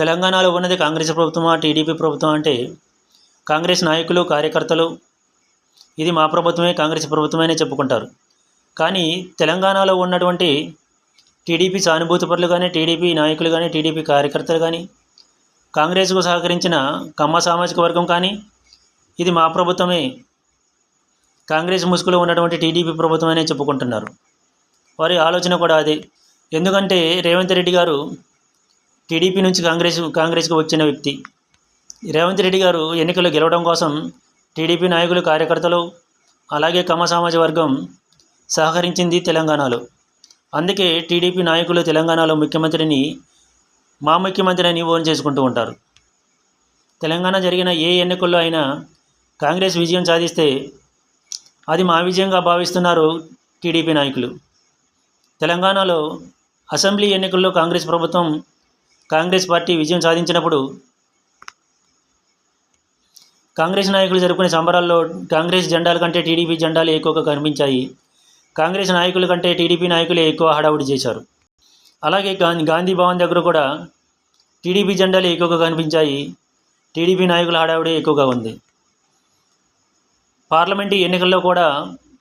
తెలంగాణలో ఉన్నది కాంగ్రెస్ ప్రభుత్వమా టీడీపీ ప్రభుత్వం అంటే కాంగ్రెస్ నాయకులు కార్యకర్తలు ఇది మా ప్రభుత్వమే కాంగ్రెస్ ప్రభుత్వమే చెప్పుకుంటారు. కానీ తెలంగాణలో ఉన్నటువంటి టీడీపీ సానుభూతిపరులు కానీ టీడీపీ నాయకులు కానీ టీడీపీ కార్యకర్తలు కానీ కాంగ్రెస్కు సహకరించిన కమ్మ సామాజిక వర్గం కానీ ఇది మా ప్రభుత్వమే. కాంగ్రెస్ ముసుగులో ఉన్నటువంటి టీడీపీ ప్రభుత్వమనే చెప్పుకుంటున్నారు. వారి ఆలోచన కూడా అదే. ఎందుకంటే రేవంత్ రెడ్డి గారు టీడీపీ నుంచి కాంగ్రెస్ కాంగ్రెస్కి వచ్చిన వ్యక్తి. రేవంత్ రెడ్డి గారు ఎన్నికలు గెలవడం కోసం టీడీపీ నాయకులు కార్యకర్తలు అలాగే కమ సమాజ వర్గం సహకరించింది తెలంగాణలో. అందుకే టీడీపీ నాయకులు తెలంగాణలో ముఖ్యమంత్రిని మా ముఖ్యమంత్రి అని ఓన్ చేసుకుంటూ ఉంటారు. తెలంగాణ జరిగిన ఏ ఎన్నికల్లో అయినా కాంగ్రెస్ విజయం సాధిస్తే అది మా విజయంగా భావిస్తున్నారు టీడీపీ నాయకులు. తెలంగాణలో అసెంబ్లీ ఎన్నికల్లో కాంగ్రెస్ ప్రభుత్వం కాంగ్రెస్ పార్టీ విజయం సాధించినప్పుడు కాంగ్రెస్ నాయకులు జరుపుకునే సంబరాల్లో కాంగ్రెస్ జెండాల కంటే టీడీపీ జెండాలు ఎక్కువగా కనిపించాయి. కాంగ్రెస్ నాయకుల కంటే టీడీపీ నాయకులే ఎక్కువ హడావుడి చేశారు. అలాగే గాంధీ గాంధీ భవన్ దగ్గర కూడా టీడీపీ జెండాలు ఎక్కువగా కనిపించాయి. టీడీపీ నాయకుల హడావుడి ఎక్కువగా ఉంది. పార్లమెంటు ఎన్నికల్లో కూడా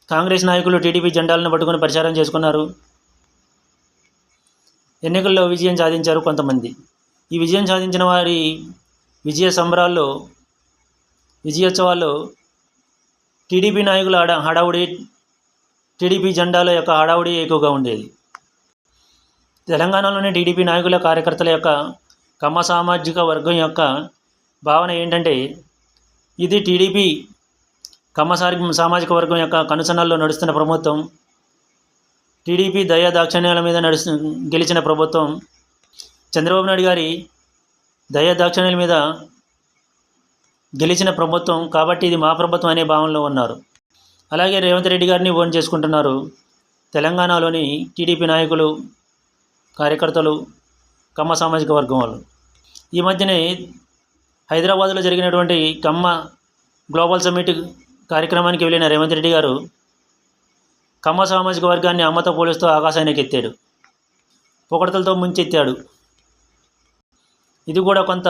కాంగ్రెస్ నాయకులు టీడీపీ జెండాలను పట్టుకుని ప్రచారం చేసుకున్నారు. ఎన్నికల్లో విజయం సాధించారు కొంతమంది. ఈ విజయం సాధించిన వారి విజయ సంబరాల్లో విజయోత్సవాల్లో టీడీపీ నాయకుల హడా హడావుడి టీడీపీ జెండాల యొక్క హడావుడి ఎక్కువగా ఉండేది. తెలంగాణలోని టీడీపీ నాయకుల కార్యకర్తల యొక్క కమ్మ సామాజిక వర్గం యొక్క భావన ఏంటంటే ఇది టీడీపీ కమ్మ సామాజిక వర్గం యొక్క కనుసనాల్లో నడుస్తున్న ప్రభుత్వం టీడీపీ దయా దాక్షిణ్యాల మీద నడుస్తు గెలిచిన ప్రభుత్వం చంద్రబాబు నాయుడు గారి దయా దాక్షిణ్యాల మీద గెలిచిన ప్రభుత్వం కాబట్టి ఇది మా ప్రభుత్వం అనే భావనలో ఉన్నారు. అలాగే రేవంత్ రెడ్డి గారిని ఓన్ చేసుకుంటున్నారు తెలంగాణలోని టీడీపీ నాయకులు కార్యకర్తలు కమ్మ సామాజిక వర్గం వాళ్ళు. ఈ మధ్యనే హైదరాబాద్లో జరిగినటువంటి కమ్మ గ్లోబల్ సమ్మిట్ కార్యక్రమానికి వెళ్ళిన రేవంత్ రెడ్డి గారు కమ్మ సామాజిక వర్గాన్ని అమ్మతో పోలుస్తూ ఆకాశానికి ఎత్తాడు. పొగడతలతో ముంచెత్తాడు. ఇది కూడా కొంత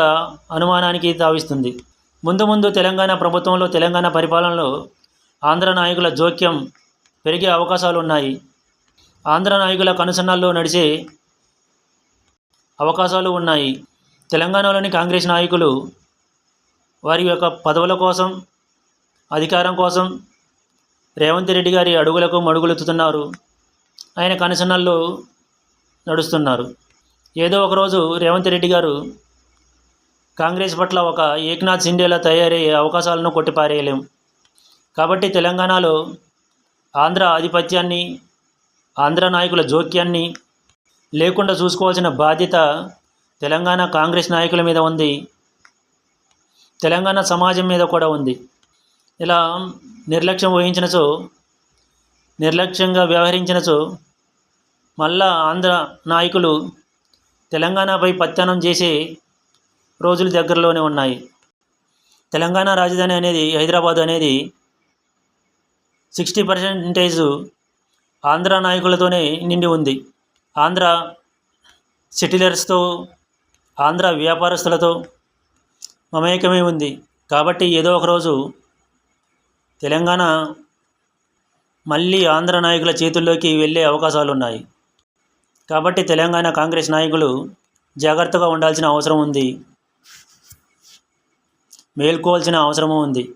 అనుమానానికి తావిస్తుంది ముందు ముందు తెలంగాణ ప్రభుత్వంలో తెలంగాణ పరిపాలనలో ఆంధ్ర నాయకుల జోక్యం పెరిగే అవకాశాలు ఉన్నాయి ఆంధ్ర నాయకుల కనుసన్నల్లో నడిచే అవకాశాలు ఉన్నాయి. తెలంగాణలోని కాంగ్రెస్ నాయకులు వారి యొక్క పదవుల కోసం అధికారం కోసం రేవంత్ రెడ్డి గారి అడుగులకు మడుగులెత్తుతున్నారు. ఆయన కనుసన్నల్లో నడుస్తున్నారు. ఏదో ఒకరోజు రేవంత్ రెడ్డి గారు కాంగ్రెస్ పట్ల ఒక ఏక్నాథ్ సిండేలా తయారయ్యే అవకాశాలను కొట్టిపారేయలేం. కాబట్టి తెలంగాణలో ఆంధ్ర ఆధిపత్యాన్ని ఆంధ్ర నాయకుల జోక్యాన్ని లేకుండా చూసుకోవాల్సిన బాధ్యత తెలంగాణ కాంగ్రెస్ నాయకుల మీద ఉంది. తెలంగాణ సమాజం మీద కూడా ఉంది. ఇలా నిర్లక్ష్యం వహించినచో నిర్లక్ష్యంగా వ్యవహరించినచో మళ్ళా ఆంధ్ర నాయకులు తెలంగాణపై పత్యానం చేసే రోజులు దగ్గరలోనే ఉన్నాయి. తెలంగాణ రాజధాని అనేది హైదరాబాద్ అనేది సిక్స్టీ పర్సెంటేజ్ ఆంధ్ర నాయకులతోనే నిండి ఉంది. ఆంధ్ర సెటిలర్స్తో ఆంధ్ర వ్యాపారస్తులతో మమేకమై ఉంది. కాబట్టి ఏదో ఒక రోజు తెలంగాణ మళ్ళీ ఆంధ్ర నాయకుల చేతుల్లోకి వెళ్ళే అవకాశాలు ఉన్నాయి కాబట్టి తెలంగాణ కాంగ్రెస్ నాయకులు జాగ్రత్తగా ఉండాల్సిన అవసరం ఉంది. మేల్కోవాల్సిన అవసరము ఉంది.